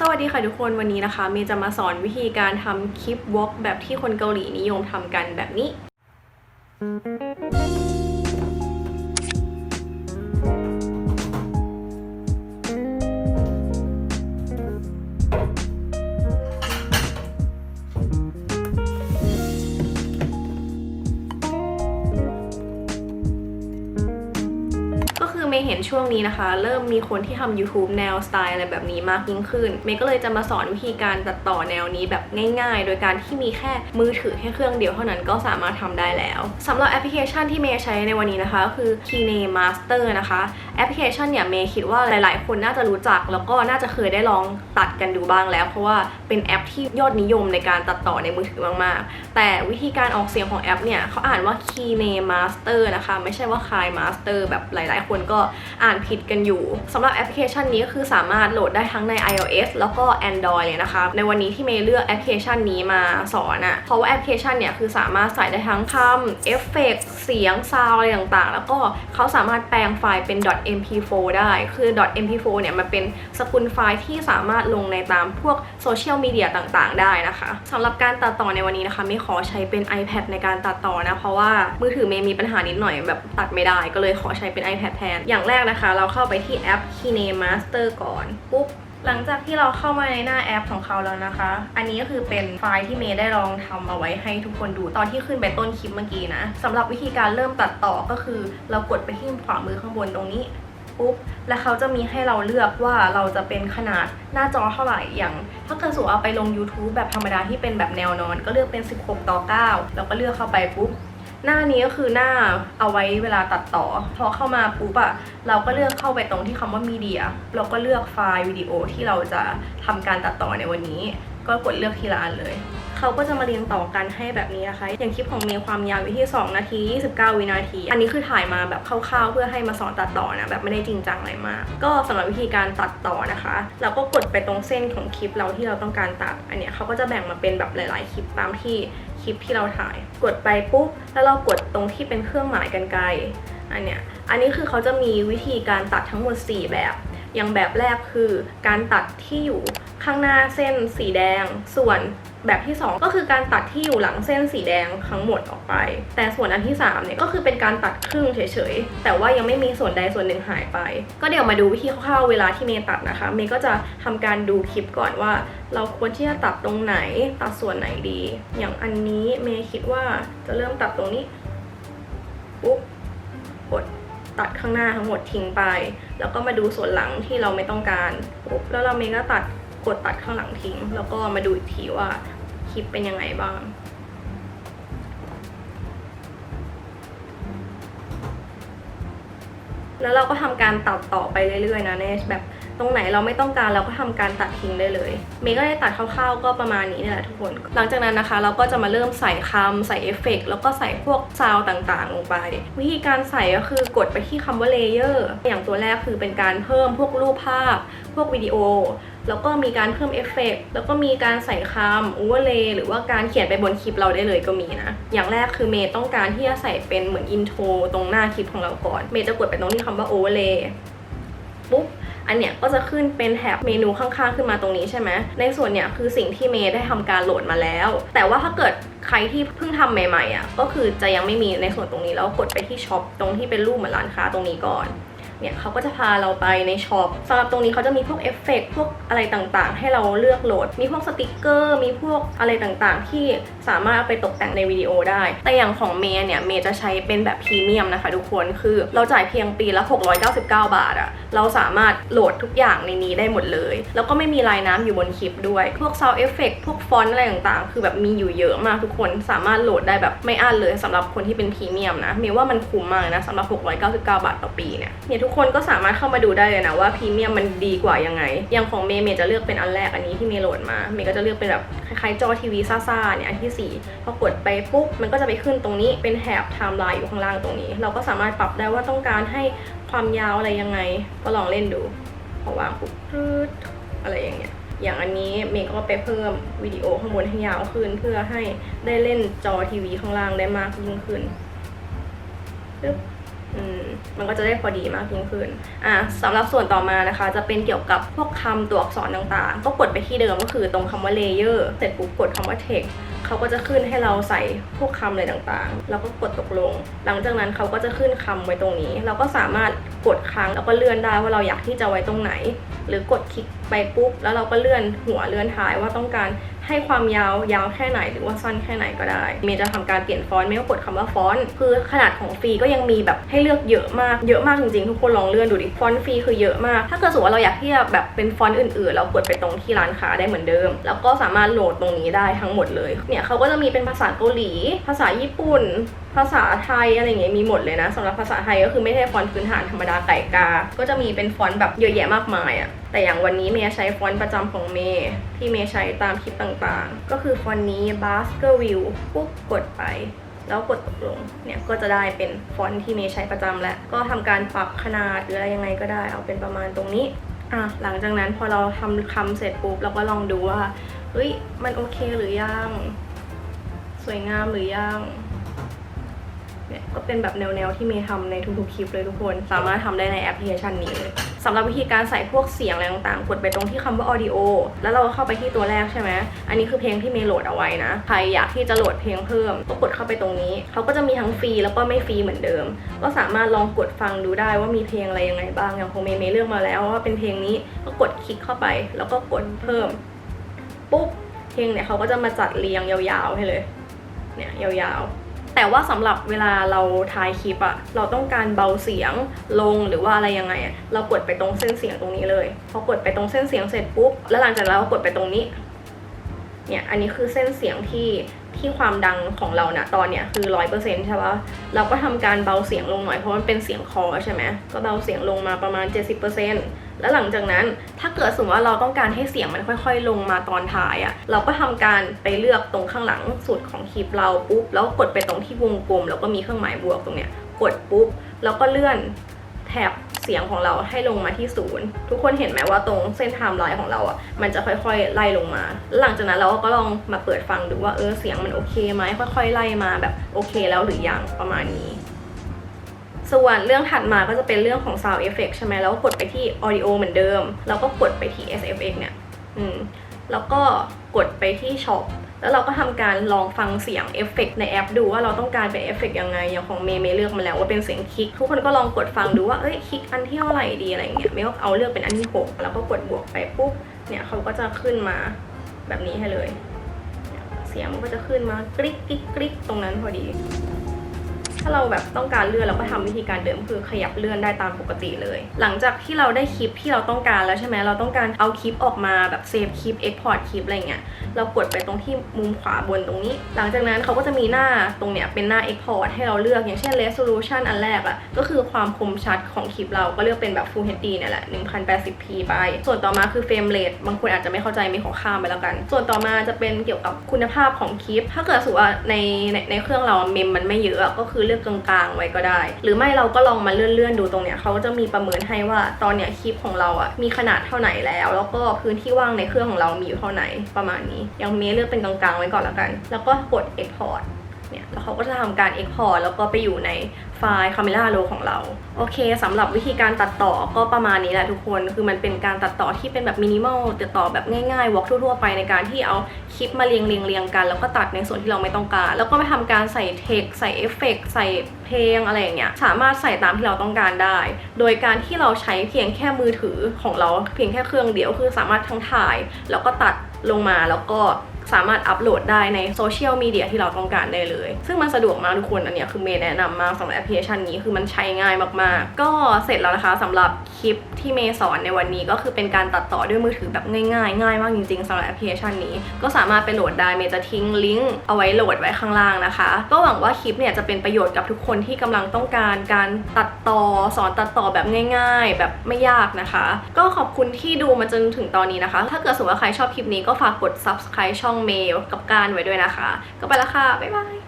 สวัสดีค่ะทุกคนวันนี้นะคะเมย์จะมาสอนวิธีการทำคลิปวอล์กแบบที่คนเกาหลีนิยมทำกันแบบนี้ ห็นช่วงนี้นะคะ เริ่มมีคนที่ทำ YouTube แนวสไตล์อะไรแบบนี้มากยิ่งขึ้น เมย์ก็เลยจะมาสอนวิธีการตัดต่อแนวนี้แบบง่าย ๆ โดยการที่มีแค่มือถือแค่เครื่องเดียวเท่านั้นก็สามารถทำได้แล้วสำหรับแอปพลิเคชันที่เมย์ใช้ในวันนี้นะคะก็คือ Kine Master นะคะแอปพลิเคชันเนี่ยเมย์คิดว่าหลายๆ คนน่าจะรู้จัก แล้วก็น่าจะเคยได้ลองตัดกันดูบ้างแล้ว เพราะว่าเป็นแอปที่ยอดนิยมในการตัดต่อในมือถือมากๆ แต่วิธีการออกเสียงของแอปเนี่ยเขาอ่านว่า Kine Master นะคะ ไม่ใช่ว่า Kai Master แบบหลาย ๆ คนก็อ่านผิดกันอยู่สำหรับแอปพลิเคชันนี้ก็คือสามารถโหลดได้ทั้งใน iOS แล้วก็ Android เลยนะคะ ในวันนี้ที่เมย์เลือกแอปพลิเคชันนี้มาสอนอะ่ะเพราะว่าแอปพลิเคชันเนี่ยคือสามารถใส่ได้ทั้งคำเอฟเฟกเสียงซาวอะไรต่างๆ แล้วก็เขาสามารถแปลงไฟล์เป็น .mp4 ได้ คือ .mp4 เนี่ยมันเป็นสกุลไฟล์ที่สามารถลงในตามพวกโซเชียลมีเดียต่างๆ ได้นะคะสำหรับการตัดต่อในวันนี้นะคะไม่ขอใช้เป็น iPad ในการตัดต่อนะ เพราะว่ามือถือเมย์มีปัญหานิดหน่อยแบบตัดไม่ได้ก็เลยขอใช้เป็น iPad แทนอย่างแรกนะคะ เราเข้าไปที่แอป Kine Master ก่อนปุ๊บหลังจากที่เราเข้ามาในหน้าแอปของเขาแล้วนะคะ อันนี้ก็คือเป็นไฟล์ที่เมย์ได้ลองทำเอาไว้ให้ทุกคนดูตอนที่ขึ้นไปต้นคลิปเมื่อกี้นะสำหรับวิธีการเริ่มตัดต่อก็คือ เรากดไปที่ขวามือข้างบนตรงนี้ปุ๊บแล้วเขาจะมีให้เราเลือกว่าเราจะเป็นขนาดหน้าจอเท่าไหร่อย่าง ถ้าเกิดสูเอาไปลง YouTube แบบธรรมดาที่เป็นแบบแนวนอน ก็เลือกเป็น 16 ต่อ 9 แล้วก็เลือกเข้าไปปุ๊บ หน้านี้ก็คือหน้าเอาไว้เวลาตัดต่อ พอเข้ามาปุ๊บอะเราก็เลือกเข้าไปตรงที่คำว่ามีเดีย เราก็เลือกไฟล์วิดีโอที่เราจะทำการตัดต่อในวันนี้ ก็กดเลือกทีละอันเลย เขาก็จะมาเรียงต่อกันให้แบบนี้นะคะ อย่างคลิปของเมย์ความยาวอยู่ที่ 2 นาที 29 วินาที อันนี้คือถ่ายมาแบบคร่าวๆ เพื่อให้มาสอนตัดต่อนะ แบบไม่ได้จริงจังอะไรมาก ก็สำหรับวิธีการตัดต่อนะคะ เราก็กดไปตรงเส้นของคลิปเราที่เราต้องการตัด อันเนี้ยเขาก็จะแบ่งมาเป็นแบบหลาย ๆ คลิปตามที่ คลิปที่เราถ่าย กดไปปุ๊บแล้วเรากดตรงที่เป็นเครื่องหมายกันไกลอันเนี้ยอันนี้คือเขาจะมีวิธีการตัดทั้งหมด 4 แบบ อย่างแบบแรกคือการตัดที่อยู่ ข้างหน้าเส้นสีแดง ส่วนแบบที่ 2 ก็คือการตัดที่อยู่หลังเส้นสีแดงทั้งหมดออกไป แต่ส่วนอันที่3เนี่ยก็คือเป็นการตัดครึ่งเฉยๆ แต่ว่ายังไม่มีส่วนใดส่วนหนึ่งหายไป ก็เดี๋ยวมาดูวิธีคร่าวๆเวลาที่เมย์ตัดนะคะ เมย์ก็จะทำการดูคลิปก่อนว่า เราควรที่จะตัดตรงไหน ตัดส่วนไหนดี อย่างอันนี้เมย์คิดว่าจะเริ่มตัดตรงนี้ ปุ๊บ กดตัดข้างหน้าทั้งหมดทิ้งไป แล้วก็มาดูส่วนหลังที่เราไม่ต้องการ ปุ๊บ แล้วเราเมย์ก็ตัด กดตัดข้างหลังทิ้ง แล้วก็มาดูอีกทีว่าคลิปเป็นยังไงบ้างแล้วเราก็ทำการตัดต่อไปเรื่อยๆนะเนชแบบตรงไหนเราไม่ต้องการเราก็ทำการตัดทิ้งได้เลยเมย์ก็ได้ตัดคร่าวๆก็ประมาณนี้นี่แหละทุกคน หลังจากนั้นนะคะ เราก็จะมาเริ่มใส่คำใส่เอฟเฟกต์แล้วก็ใส่พวกซาวต่างๆ ลงไป วิธีการใส่ก็คือกดไปที่คำว่าเลเยอร์อย่างตัวแรกคือเป็นการเพิ่มพวกรูปภาพ พวกวิดีโอ แล้วก็มีการเพิ่มเอฟเฟกต์แล้วก็มีการใส่คำอูเวอร์เลหรือว่าการเขียนไปบนคลิปเราได้เลยก็มีนะ อย่างแรกคือเมย์ต้องการที่จะใส่เป็นเหมือนอินโทรตรงหน้าคลิปของเราก่อน เมย์จะกดไปตรงที่คำว่าโอเวอร์เลปุ๊บอันเนี้ยก็จะขึ้นเป็นแถบเมนูข้างๆ ขึ้นมาตรงนี้ใช่ไหม ในส่วนเนี้ยคือสิ่งที่เมย์ได้ทำการโหลดมาแล้ว แต่ว่าถ้าเกิดใครที่เพิ่งทำใหม่ๆอะก็คือจะยังไม่มีในส่วนตรงนี้แล้วกดไปที่ช็อปตรงที่เป็นรูปเหมือนร้านค้าตรงนี้ก่อน เนี่ยเขาก็จะพาเราไปในช็อปสำหรับตรงนี้เขาจะมีพวกเอฟเฟกต์พวกอะไรต่างๆ ให้เราเลือกโหลด มีพวกสติกเกอร์ มีพวกอะไรต่างๆ ที่ สามารถเอาไปตกแต่งในวิดีโอได้ แต่อย่างของเมย์เนี่ยเมย์จะใช้เป็นแบบพรีเมียมนะคะทุกคนคือเราจ่ายเพียงปีละ 699 บาทอะเราสามารถโหลดทุกอย่างในนี้ได้หมดเลย แล้วก็ไม่มีลายน้ำอยู่บนคลิปด้วย พวก sound effect พวกฟอนต์อะไรต่างๆ คือแบบมีอยู่เยอะมากทุกคนสามารถโหลดได้แบบไม่อั้นเลยสำหรับคนที่เป็นพรีเมียมนะเมย์ว่ามันคุ้มมากนะสำหรับ 699 บาทต่อปีเนี่ยเนี่ยทุกคนก็สามารถเข้ามาดูได้เลยนะว่าพรีเมียมมันดีกว่ายังไง อย่างของเมย์เมย์จะเลือกเป็นอันแรกอันนี้ที่เมย์โหลดมาเมย์ก็จะเลือกเป็นแบบคล้ายๆจอทีวีซ่าๆเนี่ยอันที่4พอกดไปปุ๊บมันก็จะไปขึ้นตรงนี้เป็นแถบไทม์ไลน์อยู่ข้างล่างตรงนี้ เราก็สามารถปรับได้ว่าต้องการให้ความยาวอะไรยังไง ก็ลองเล่นดูพอวางปุ๊บปื๊ดอะไรอย่างเงี้ยอย่างอันนี้เมย์ก็ไปเพิ่มวิดีโอข้างบนให้ยาวขึ้น เพื่อให้ได้เล่นจอทีวีข้างล่างได้มากยิ่งขึ้นปึ๊บมมันก็จะได้พอดีมากยิ่งขึ้น อะสำหรับส่วนต่อมานะคะ จะเป็นเกี่ยวกับพวกคำตัวอักษรต่างๆ ก็กดไปที่เดิมก็คือตรงคำว่า layer เสร็จปุ๊บกดคำว่า text เขาก็จะขึ้นให้เราใส่พวกคำอะไรต่างๆ แล้วก็กดตกลง หลังจากนั้นเขาก็จะขึ้นคำไว้ตรงนี้ เราก็สามารถกดค้างแล้วก็เลื่อนได้ว่าเราอยากที่จะไว้ตรงไหน หรือกดคลิกไปปุ๊บ แล้วเราก็เลื่อนหัวเลื่อนท้ายว่าต้องการ ให้ความยาวยาวแค่ไหนหรือว่าสั้นแค่ไหนก็ได้ เมย์จะทำการเปลี่ยนฟอนต์ไม่ว่ากดคำว่าฟอนต์คือขนาดของฟรีก็ยังมีแบบให้เลือกเยอะมากเยอะมากจริงๆ ทุกคนลองเลื่อนดูดิฟอนต์ฟรีคือเยอะมาก ถ้าเกิดสมมติว่าเราอยากที่จะแบบเป็นฟอนต์อื่นๆ เรากดไปตรงที่ร้านค้าได้เหมือนเดิม แล้วก็สามารถโหลดตรงนี้ได้ทั้งหมดเลยเนี่ยเขาก็จะมีเป็นภาษาเกาหลี ภาษาญี่ปุ่น ภาษาไทยอะไรอย่างเงี้ยมีหมดเลยนะสำหรับภาษาไทยก็คือไม่ใช่ฟอนต์พื้นฐานธรรมดาไก่กา ก็จะมีเป็นฟอนต์แบบเยอะแยะมากมายอะแต่อย่างวันนี้เมย์ใช้ฟอนต์ประจำของเมย์ที่เมย์ใช้ตามคลิปต่างๆ ก็คือฟอนต์นี้ Baskerville ปุ๊บกดไปแล้วกดตกลงเนี่ยก็จะได้เป็นฟอนต์ที่เมย์ใช้ประจำแล้วก็ทำการปรับขนาดหรืออะไรยังไงก็ได้เอาเป็นประมาณตรงนี้อะหลังจากนั้นพอเราทำคำเสร็จปุ๊บเราก็ลองดูว่าเฮ้ยมันโอเคหรือยัง สวยงามหรือยัง เนี่ยก็เป็นแบบแนวๆที่เมย์ทำในทุกๆคลิปเลยทุกคน สามารถทำได้ในแอปพลิเคชันนี้เลยสำหรับวิธีการใส่พวกเสียงอะไรต่างๆ กดไปตรงที่คำว่า audio แล้วเราก็เข้าไปที่ตัวแรกใช่ไหมอันนี้คือเพลงที่เมย์โหลดเอาไว้นะ ใครอยากที่จะโหลดเพลงเพิ่มก็กดเข้าไปตรงนี้ เขาก็จะมีทั้งฟรีแล้วก็ไม่ฟรีเหมือนเดิม ก็สามารถลองกดฟังดูได้ว่ามีเพลงอะไรยังไงบ้าง อย่างของเมย์เมย์เลือกมาแล้วว่าเป็นเพลงนี้ก็กดคลิกเข้าไป แล้วก็กดเพิ่ม ปุ๊บ เพลงเนี่ยเขาก็จะมาจัดเรียงยาวๆให้เลย เนี่ยยาวๆ แต่ว่าสำหรับเวลาเราถ่ายคลิปอะเราต้องการเบาเสียงลงหรือว่าอะไรยังไงอะเรากดไปตรงเส้นเสียงตรงนี้เลยพอกดไปตรงเส้นเสียงเสร็จปุ๊บแล้วหลังจากเรากดไปตรงนี้เนี่ยอันนี้คือเส้นเสียงที่ ที่ความดังของเรานะตอนเนี้ยคือร้อยเปอร์เซ็นต์ใช่ปะเราก็ทำการเบาเสียงลงหน่อยเพราะมันเป็นเสียงคอใช่ไหมก็เบาเสียงลงมาประมาณ 70%แล้วหลังจากนั้นถ้าเกิดสมมติว่าเราต้องการให้เสียงมันค่อย ๆ ลงมาตอนท้ายอะ่ะเราก็ทำการไปเลือกตรงข้างหลังสุดของคลิปเราปุ๊บแล้วกดไปตรงที่วงกลม แล้วก็มีเครื่องหมายบวกตรงเนี้ยกดปุ๊บแล้วก็เลื่อนแถบ เสียงของเราให้ลงมาที่ศูนย์ทุกคนเห็นไหมว่าตรงเส้นไทม์ไลน์ของเราอะมันจะค่อยๆไล่ลงมาแล้วหลังจากนั้นเราก็ลองมาเปิดฟังดูว่าเออเสียงมันโอเคไหมค่อยๆไล่มาแบบโอเคแล้วหรือยังประมาณนี้ ส่วนเรื่องถัดมาก็จะเป็นเรื่องของ sound effect ใช่ไหมแล้วก็กดไปที่ audio เหมือนเดิม แล้วก็กดไปที่ SFX เนี่ย อืม แล้วก็กดไปที่ shop แล้วเราก็ทำการลองฟังเสียงเอฟเฟกในแอป ดูว่าเราต้องการเป็นเอฟเฟกยังไง อย่างของเมย์เมย์เลือกมาแล้วว่าเป็นเสียงคลิก ทุกคนก็ลองกดฟังดูว่าเอ้ยคลิกอันที่เท่าไหร่ดีอะไรเงี้ยเมย์ก็เอาเลือกเป็นอันที่หกแล้วก็กดบวกไปปุ๊บเนี่ยเขาก็จะขึ้นมาแบบนี้ให้เลย เสียงมันก็จะขึ้นมากริ๊กกริ๊กกริ๊กตรงนั้นพอดี ถ้าเราแบบต้องการเลื่อนเราก็ทำวิธีการเดิมคือขยับเลื่อนได้ตามปกติเลย หลังจากที่เราได้คลิปที่เราต้องการแล้วใช่ไหมเราต้องการเอาคลิปออกมาแบบเซฟคลิปเอ็กพอร์ตคลิปอะไรเงี้ยเรากดไปตรงที่มุมขวาบนตรงนี้ หลังจากนั้นเขาก็จะมีหน้าตรงเนี้ยเป็นหน้า Export ให้เราเลือกอย่างเช่น Resolution อันแรกอะก็คือความคมชัดของคลิปเราก็เลือกเป็นแบบ Full HD เนี่ยแหละ 1080p ไป ส่วนต่อมาคือ Frame Rate บางคนอาจจะไม่เข้าใจไม่ขอข้ามไปแล้วกัน ส่วนต่อมาจะเป็นเกี่ยวกับคุณภาพของคลิป ถ้าเกิดสมมติว่าในในในเครื่องเราเมมมันไม่เยอะอะก็คือเลือกกลางๆ ไว้ก็ได้ หรือไม่เราก็ลองมาเลื่อนๆดูตรงเนี้ยเขาก็จะมีประเมินให้ว่าตอนเนี้ยคลิปของเราอะมีขนาดเท่าไหนแล้ว แล้วก็พื้นที่ว่างในเครื่องของเรามีอยู่เท่าไหนประมาณนี้ยังเมเลือกเป็นกลางๆไว้ก่อนแล้วกัน แล้วก็กด export เนี่ยแล้วเขาก็จะทำการ export แล้วก็ไปอยู่ในไฟล์ Camera Raw ของเรา โอเคสำหรับวิธีการตัดต่อก็ประมาณนี้แหละทุกคน คือมันเป็นการตัดต่อที่เป็นแบบมินิมอลตัดต่อแบบง่ายๆวอล์กทั่วๆไปในการที่เอาคลิปมาเรียงเรียงเรียงกัน แล้วก็ตัดในส่วนที่เราไม่ต้องการ แล้วก็ไปทำการใส่เทคใส่เอฟเฟกใส่เพลงอะไรอย่างเงี้ยสามารถใส่ตามที่เราต้องการได้ โดยการที่เราใช้เพียงแค่มือถือของเราเพียงแค่เครื่องเดียวคือสามารถทั้งถ่าย แล้วก็ตัดลงมาแล้วก็ สามารถอัปโหลดได้ในโซเชียลมีเดียที่เราต้องการได้เลย ซึ่งมันสะดวกมากทุกคน อันนี้คือเมย์แนะนำมากสำหรับแอปพลิเคชันนี้คือมันใช้ง่ายมากๆ ก็เสร็จแล้วนะคะสำหรับคลิปที่เมย์สอนในวันนี้ก็คือเป็นการตัดต่อด้วยมือถือแบบง่ายๆ ง่ายมากจริงๆสำหรับแอปพลิเคชันนี้ ก็สามารถไปโหลดได้เมย์จะทิ้งลิงก์เอาไว้โหลดไว้ข้างล่างนะคะ ก็หวังว่าคลิปเนี่ยจะเป็นประโยชน์กับทุกคนที่กำลังต้องการการตัดต่อสอนตัดต่อแบบง่าย ๆ แบบไม่ยากนะคะ ก็ขอบคุณที่ดูมาจนถึงตอนนี้นะคะ ถ้าเกิดสมมติว่าใครชอบคลิปนี้ก็ฝากกด subscribe ช่องเมลกับการไว้ด้วยนะคะ ก็ไปละค่ะ บ๊ายบาย